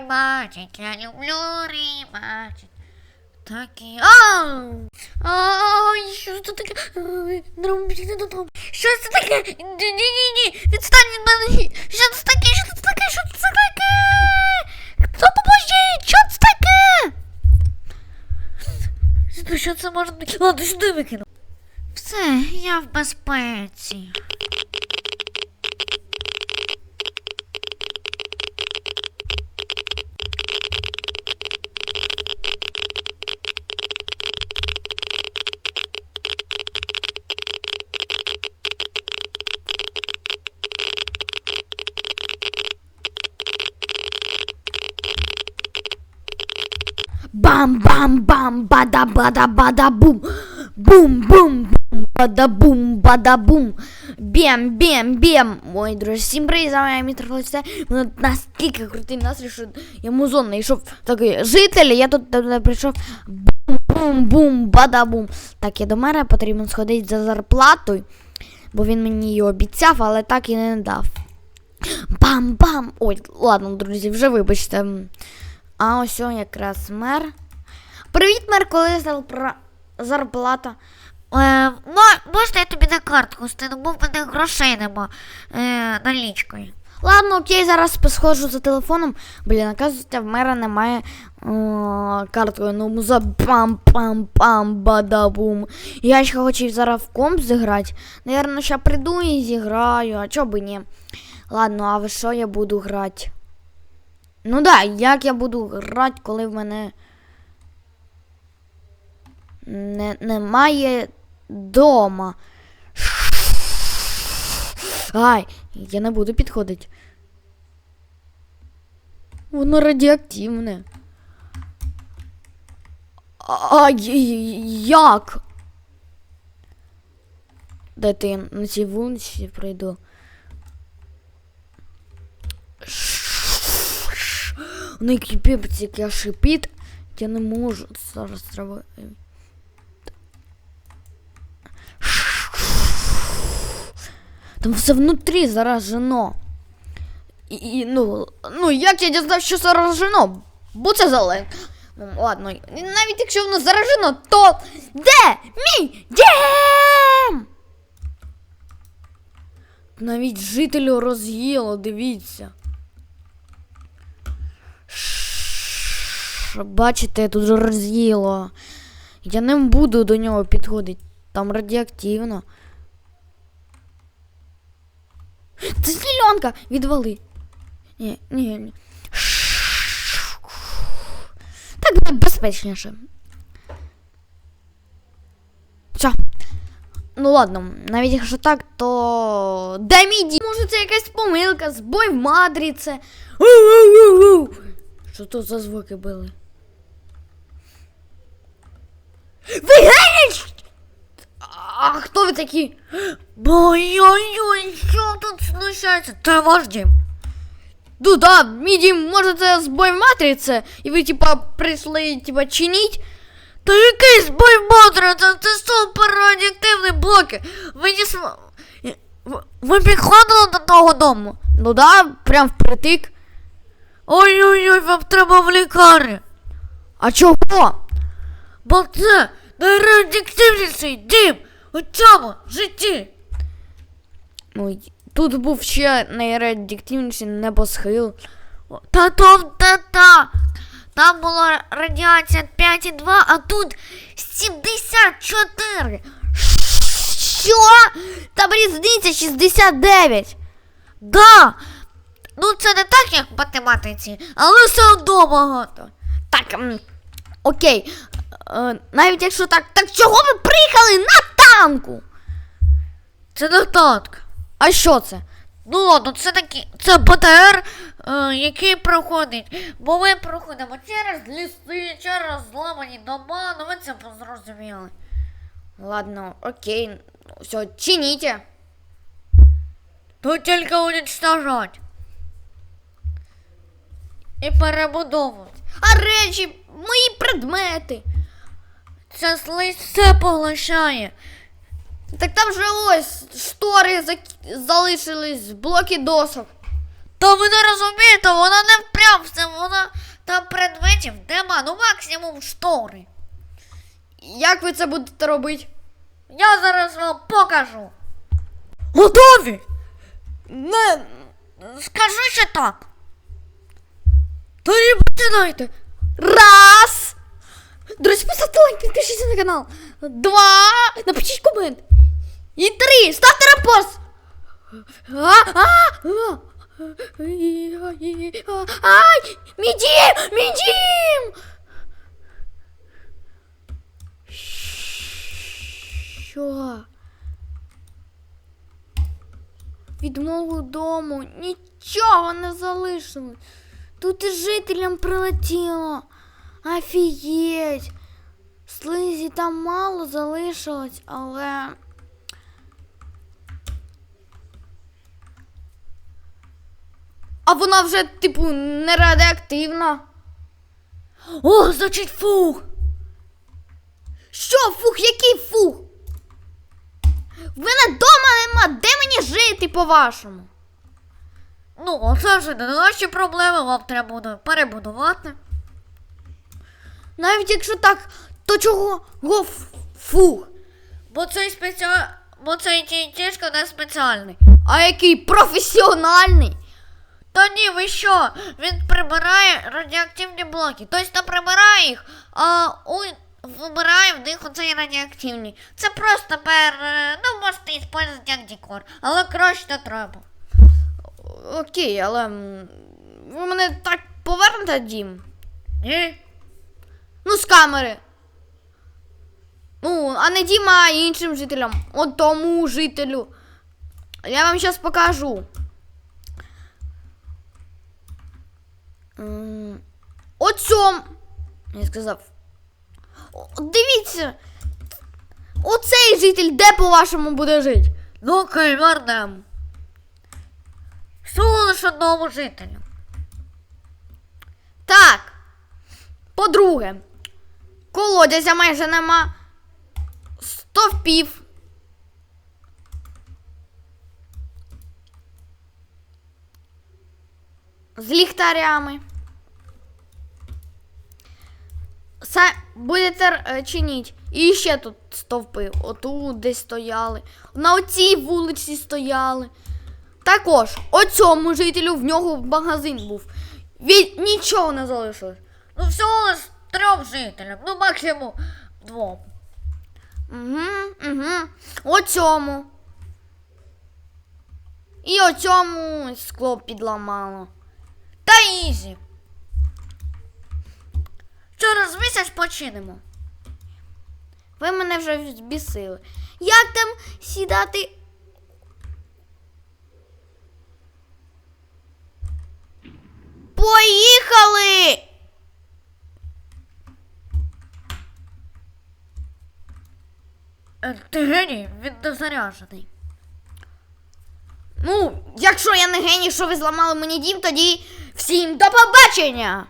рибачить, я люблю рибачить. Такі. Ау! Ай, що це таке? Ай, Дробіти додому. Що це таке? Ні-ні-ні, відстань від мене. Що це таке? Що це таке? Що це таке? Хто поможіть? Що це таке? Що це може бути? Ладно, сюди викину. Все, я в безпеці. Бам-бам-бам, бада-бада-бада-бум. Бум-бум-бум, бада-бум, бада-бум. Бєм-бєм-бєм. Мої друзі, всім привіт, з вами Мітрофолиця. Мене настільки крутий настрій, що я музон знайшов такий житель, я тут прийшов. Бум-бум-бум, бада-бум. Так, я до мене потрібно сходити за зарплатою, бо він мені її обіцяв, але так і не дав. Бам-бам! Ой, ладно, друзі, вже вибачте. А ось он якраз мер. Привіт, мер, коли зарпра- зарплата. Е, можна я тобі на картку стину, бо в мене грошей нема е, налічкою. Ладно, окей, зараз посходжу за телефоном. Блін, оказується, в мера немає о, карткою. Ну, муза пам-пам-пам, бадабум. Я ще хотів зараз в комп зіграти. Наверно, ще прийду і зіграю, а чо би ні. Ладно, а ви що я буду грати? Ну да, як я буду грати, коли в мене не, немає дома. Ай, я не буду підходити. Воно радіоактивне. А як? Дайте я на цій вулиці пройду. Ну як я шипіт, я не можу зараз треба. Там все внутрі заражено. І, і, ну, ну, як я дізнав, що заражено? Бо це зелен. Ладно, навіть якщо воно заражено, то де мій дім? Навіть жителю роз'їло, дивіться. Ш- Бачите, тут же роз'їло. Я не буду до нього підходити. Там радіоактивно. Це зеленка! Відвали. Ні, ні, ні. Так буде безпечніше. Все. Ну ладно, навіть якщо так, то. Де мій дім? Може це якась помилка, збой в матриці. Що то за звуки були? Ви геній! А хто ви такі? Ой-ой-ой, що тут знущається? Це ваш. Ну да, мій дім, може це збой матриці, і ви типа прийшли типа чиніть. Та який збой мотора? Це, супер радіоактивні блоки. Ви не см... Ви- підходили до того дому? Ну да, прям впритик. Ой-ой-ой, вам треба в лікарню. А чого? Бо це найрадіоактивніший дім у цьому житті. Ну, тут був ще найрадіоактивніший небосхил. Та то та та. Там була радіація 5,2, а тут 74. Що? Там різниця 69. Да. Ну це не так, як в математиці, але все одно багато. Так, окей. Е, навіть якщо так, так чого ви приїхали на танку? Це не танк. А що це? Ну ладно, це такі, це БТР, е, який проходить. Бо ми проходимо через ліси, через зламані дома, ну ви це зрозуміли. Ладно, окей. Все, чиніть. Тут тільки уничтожать. І перебудовувати. А речі, мої предмети. Це слизь все поглощає. Так там же ось штори залишились, блоки досок. Та ви не розумієте, вона не прям все, вона там предметів нема, ну максимум штори. Як ви це будете робити? Я зараз вам покажу. Готові! Не. Скажу ще так. Тоді починайте. Раз. Друзі, поставте лайк, підпишіться на канал. Два. Напишіть комент. І три. Ставте репост. А, а, а. Ай, ай, ай, мій дім, мій дім. Що? Від мого дому нічого не залишилось. Тут і жителям прилетіло. Офігеть. Слизі там мало залишилось, але. А вона вже, типу, не радіоактивна. О, значить фух. Що фух? Який фух? В мене дома нема. Де мені жити, по-вашому? Ну, це вже не наші проблеми, вам треба буде перебудувати. Навіть якщо так, то чого? Го ф- фух. Бо цей спеціа... Бо цей тінтішка не спеціальний. А який професіональний? Та ні, ви що? Він прибирає радіоактивні блоки. Тобто не прибирає їх, а у... вибирає в них оцей радіоактивні. Це просто пер... Ну, можете використовувати як декор, але краще не треба. Окей, але ви мене так повернете дім? Ні? Ну, з камери. Ну, а не Діма, а іншим жителям. От тому жителю. Я вам зараз покажу. Оцьом. Я сказав. О, Дивіться. Оцей житель де по-вашому буде жити? Ну, вернемо. Всього лише одному жителю. Так. По-друге, колодязя майже нема. Стовпів. З ліхтарями. Са... Будете е, чиніть. І ще тут стовпи. Отут десь стояли. На оцій вулиці стояли. Також, оцьому жителю в нього магазин був. Від нічого не залишилось. Ну, всього лише трьом жителям, ну максимум двом. Угу, угу. Оцьому. І оцьому скло підламало. Та ізі. Через місяць починемо. Ви мене вже збісили. Як там сідати? Поїхали! Ти геній, він не заряджений. Ну, якщо я не геній, що ви зламали мені дім, тоді всім до побачення!